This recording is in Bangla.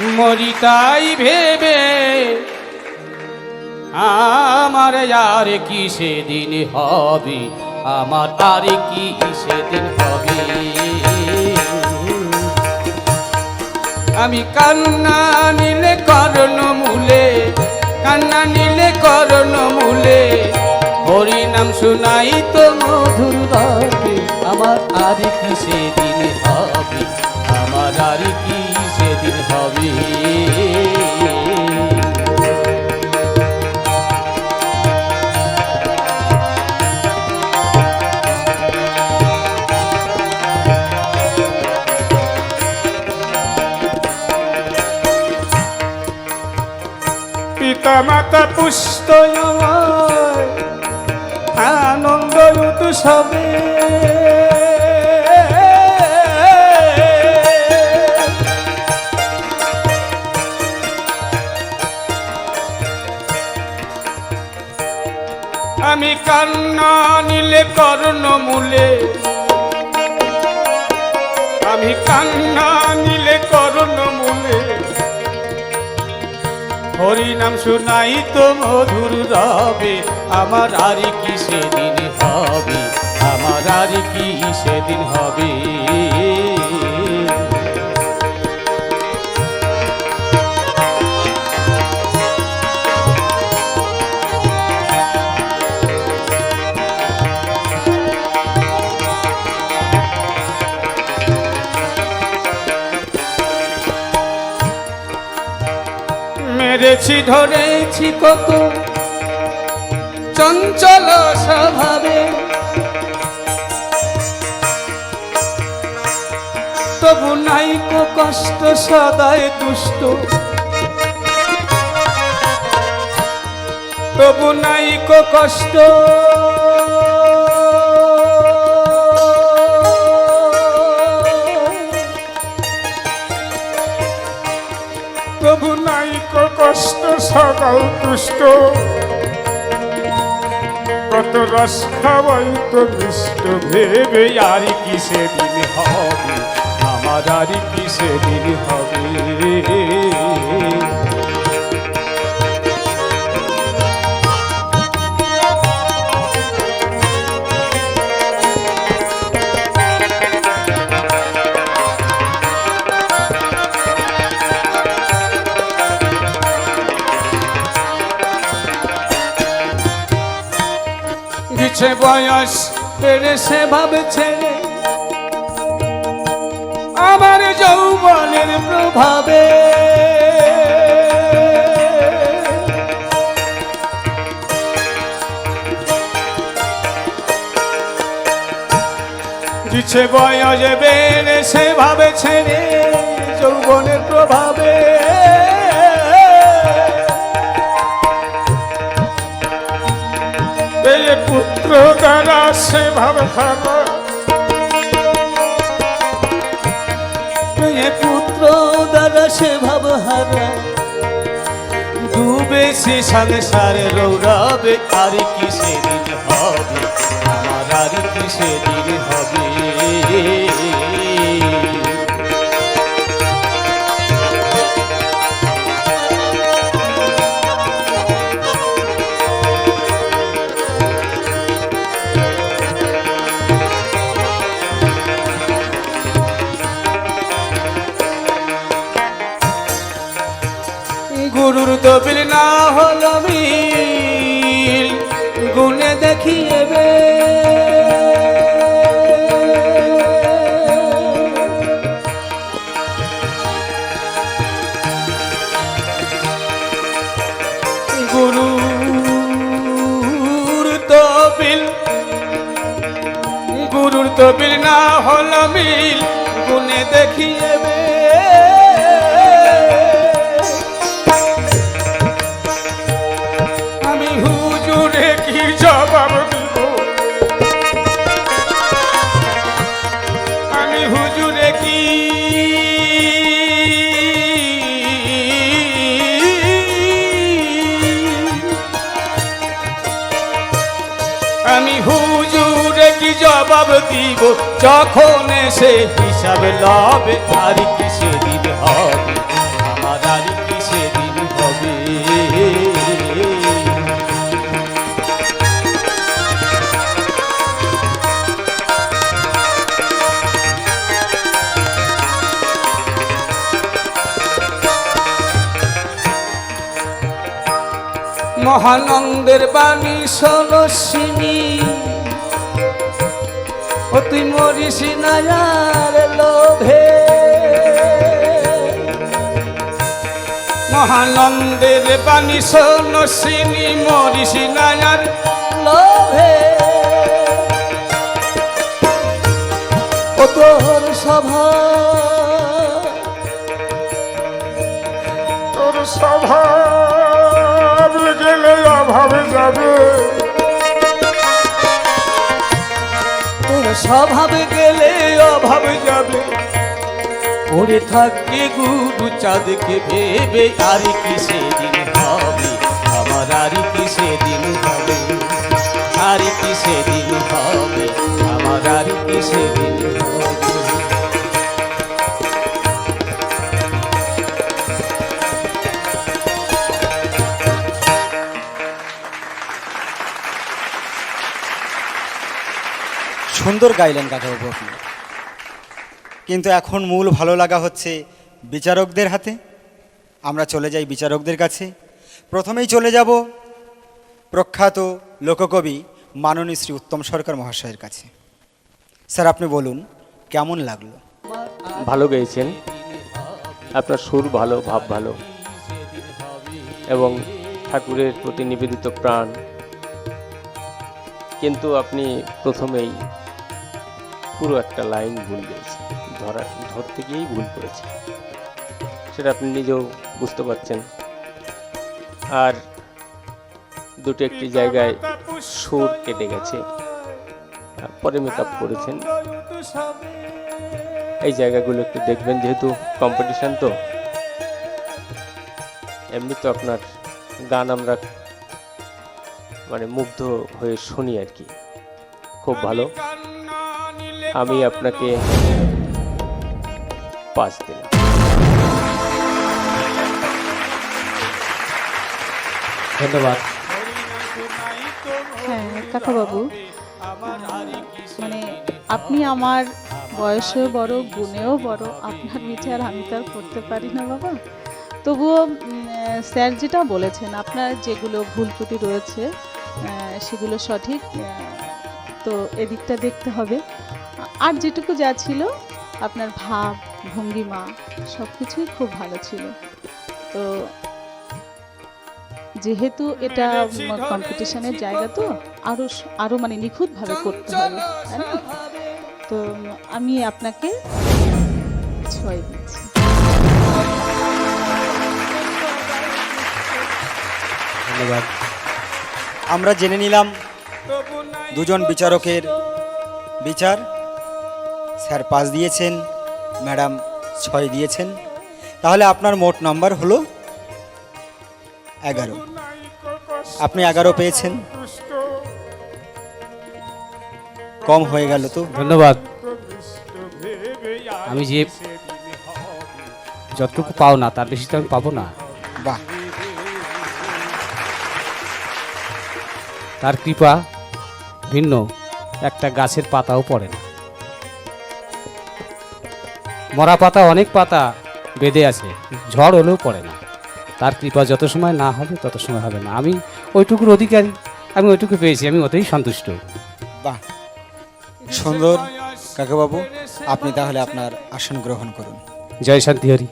মরি তাই ভেবে, আমার আর কি সেদিন হবে? আমার আর কি সেদিন হবে? আমি কান্না নিলে করণ মূলে, কান্না নিলে করণ মূলে, হরি নাম শুনাই তো মধুর আমার আর কি সেদিন হবে? আমার আর কি সেদিন হবে পিতা মাতা পুষ্ট আনন্দ উৎসবে আমি কান্না নিলে কর্ণ মূলে আমি কান্না নিলে করুণ মূলে হরি নাম শুনাই তো মধুর রবে, আমার আর কি সেদিন হবে? আমার আর কি সেদিন হবে? মেরেছি ধরেছি কত চঞ্চল স্বভাবে। তবু নাই কো কষ্ট সদায় দুষ্ট। তবু নাই কো কষ্ট। কষ্ট সকাল তুষ্ট কত রস খাওয়াই তো দুষ্ট ভেবে, আর কি সেদিন হবে? আমার আর কি সেদিন হবে? গেছে বয়স বেড়ে সে ছেড়ে আমার যৌবনের প্রভাবে। গেছে বয়স বেড়ে সে ভাবে ছেড়ে যৌবনের প্রভাবে। পুত্র দ্বারা সে ভাব এ পুত্র দ্বারা সে ভাব হারা। ডুবে সে সংসারে রৌরাবে আর কি সেদিন হবে? আমার আর কি সেদিন হবে? গুনে দেখিয়েবে গুরুর তবিল গুরুর তবিল না হল মিল গুনে দেখিয়েবে হিসাব দিব, যখন সে হিসাব লাভ আর কি সেদিন হবে? আমার আর কি সেদিন হবে? মহানন্দের বাণী সরস্বিনী ও তুই মরিস নায়ার লোভে। মহানন্দের বাণী সনসিনী মরিস নায়ার লোভে। ও তোর সভা তোর স্বভাব গেলে অভাবে যাবে। স্বভাব গেলে অভাব যাবে। পড়ে থাকবে গুরু চাঁদকে ভেবে, আর কি সেদিন হবে? আমার আর কি সেদিন হবে? আর কি সেদিন হবে? আমার আর কি সেদিন সুন্দর গাইলেন কাকাবাবু আপনি কিন্তু এখন মূল ভালো লাগা হচ্ছে বিচারকদের হাতে। আমরা চলে যাই বিচারকদের কাছে। প্রথমেই চলে যাব প্রখ্যাত লোককবি মাননীয় শ্রী উত্তম সরকার মহাশয়ের কাছে। স্যার, আপনি বলুন, কেমন লাগল? ভালো গেয়েছেন। আপনার সুর ভালো, ভাব ভালো। এবং ঠাকুরের প্রতি নিবেদিত প্রাণ। কিন্তু আপনি প্রথমেই পুরো একটা লাইন ভুল গেছেন ধরা ধরতে গিয়েই ভুল করেছেন সেটা আপনি নিজেও বুঝতে পারছেন। আর দুটো একটি জায়গায় সুর কেটে গেছে। পরে মেকআপ করেছেন। এই জায়গাগুলো একটু দেখবেন যেহেতু কম্পিটিশান তো। এমনি তো আপনার গান আমরা মানে মুগ্ধ হয়ে শুনি আর কি। খুব ভালো। আমি আপনাকে পাঁচ দিলাম। ধন্যবাদ। হ্যাঁ কাকাবাবু মানে আপনি আমার বয়সেও বড় গুণেও বড় আপনার বিচার আমি তো আর করতে পারি না বাবা। তবুও স্যার যেটা বলেছেন আপনার যেগুলো ভুল ত্রুটি রয়েছে সেগুলো সঠিক তো এদিকটা দেখতে হবে। আর যেটুকু যা ছিল আপনার ভাব ভঙ্গিমা সব কিছুই খুব ভালো ছিল। তো যেহেতু এটা কম্পিটিশনের জায়গা তো আরও স- আরও মানে নিখুঁতভাবে করতে হবে তাই না? তো আমি আপনাকে ছয় দিচ্ছি। ধন্যবাদ। আমরা জেনে নিলাম দুজন বিচারকের বিচার। স্যার পাঁচ দিয়েছেন ম্যাডাম ছয় দিয়েছেন। তাহলে আপনার মোট নাম্বার হলো এগারো। আপনি এগারো পেয়েছেন। কম হয়ে গেল তো। ধন্যবাদ। আমি যে যতটুকু পাও না তার বেশি তো আমি পাবো না। বাহ। তার কৃপা ভিন্ন একটা গাছের পাতাও পড়ে না। মরা পাতা অনেক পাতা বেঁধে আছে ঝড় হলেও পড়ে না। তার কৃপা যত সময় না হবে তত সময় হবে না। আমি ওইটুকুর অধিকারী আমি ওইটুকু পেয়েছি আমি ওতেই সন্তুষ্ট। বাহ সুন্দর কাকাবাবু। আপনি তাহলে আপনার আসন গ্রহণ করুন। জয় শান্তি হরি।